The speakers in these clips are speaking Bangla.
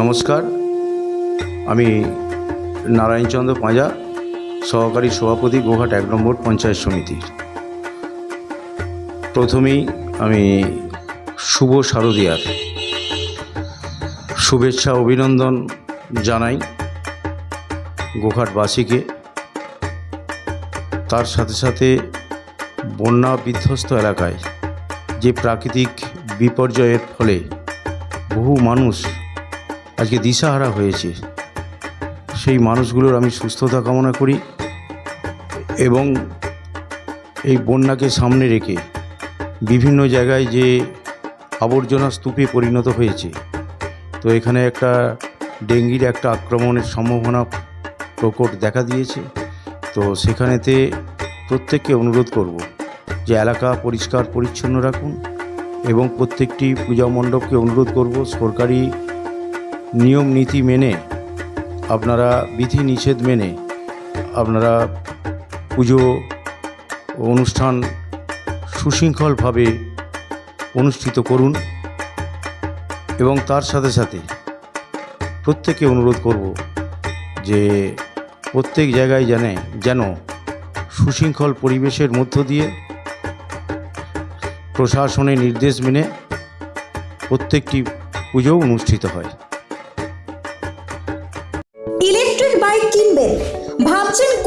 নমস্কার, আমি নারায়ণচন্দ্র পাঁজা, সহকারী সভাপতি গোঘাট এক নম্বর পঞ্চায়েত সমিতি। প্রথমেই আমি শুভ শারদিয়ার শুভেচ্ছা, অভিনন্দন জানাই গোঘাটবাসীকে। তার সাথে সাথে বন্যা বিধ্বস্ত এলাকায় যে প্রাকৃতিক বিপর্যয়ের ফলে বহু মানুষ আজকে দিশাহারা হয়েছে, সেই মানুষগুলোর আমি সুস্থতা কামনা করি এবং এই বন্যাকে সামনে রেখে বিভিন্ন জায়গায় যে আবর্জনা স্তূপে পরিণত হয়েছে, তো এখানে একটা ডেঙ্গির একটা আক্রমণের সম্ভাবনা প্রকট দেখা দিয়েছে। তো সেখানেতে প্রত্যেককে অনুরোধ করব যে এলাকা পরিষ্কার পরিচ্ছন্ন রাখুন এবং প্রত্যেকটি পূজা মণ্ডপকে অনুরোধ করব সরকারি নিয়ম, নীতি মেনে, আপনারা বিধি নিষেধ মেনে আপনারা পুজো অনুষ্ঠান সুশৃঙ্খলভাবে অনুষ্ঠিত করুন এবং তার সাথে সাথে প্রত্যেককে অনুরোধ করব যে প্রত্যেক জায়গায় জানে যেন সুশৃঙ্খল পরিবেশের মধ্য দিয়ে প্রশাসনের নির্দেশ মেনে প্রত্যেকটি পুজো অনুষ্ঠিত হয়।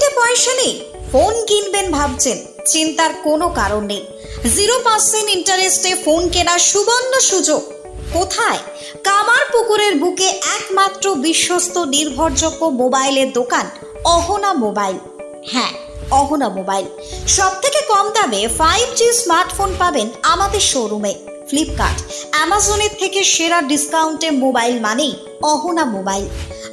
পকেটে পয়সা নেই। ফোন কিনবেন ভাবছেন, চিন্তার কোনো কারণ নেই। জিরো পার্সেন্ট ইন্টারেস্টে ফোন কেনার সুবর্ণ সুযোগ। কোথায়? কামার পুকুরের বুকে একমাত্র বিশ্বস্ত নির্ভরযোগ্য মোবাইলের দোকান, অহনা মোবাইল। হ্যাঁ অহনা মোবাইল। সব থেকে কম দামে ফাইভ জি স্মার্টফোন পাবেন আমাদের শোরুমে, ফ্লিপকার্ট। অ্যামাজনের থেকে সেরা ডিসকাউন্টে মোবাইল মানেই অহনা মোবাইল।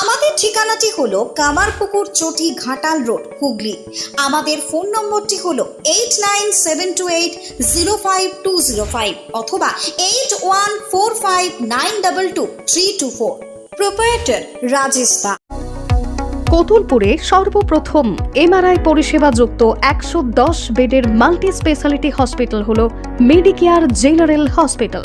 আমাদের ঠিকানাটি হলো কামারপুকুর চটি ঘাটাল রোড, হুগলি। আমাদের ফোন নম্বরটি হলো eight nine seven two eight zero five two zero five অথবা eight one four five nine double two three two four proprietor Rajesh দা কতুলপুরে সর্বপ্রথম এমআরআই পরিষেবা যুক্ত একশো দশ বেডের মাল্টি স্পেশালিটি হসপিটাল হল মেডিকেয়ার জেনারেল হসপিটাল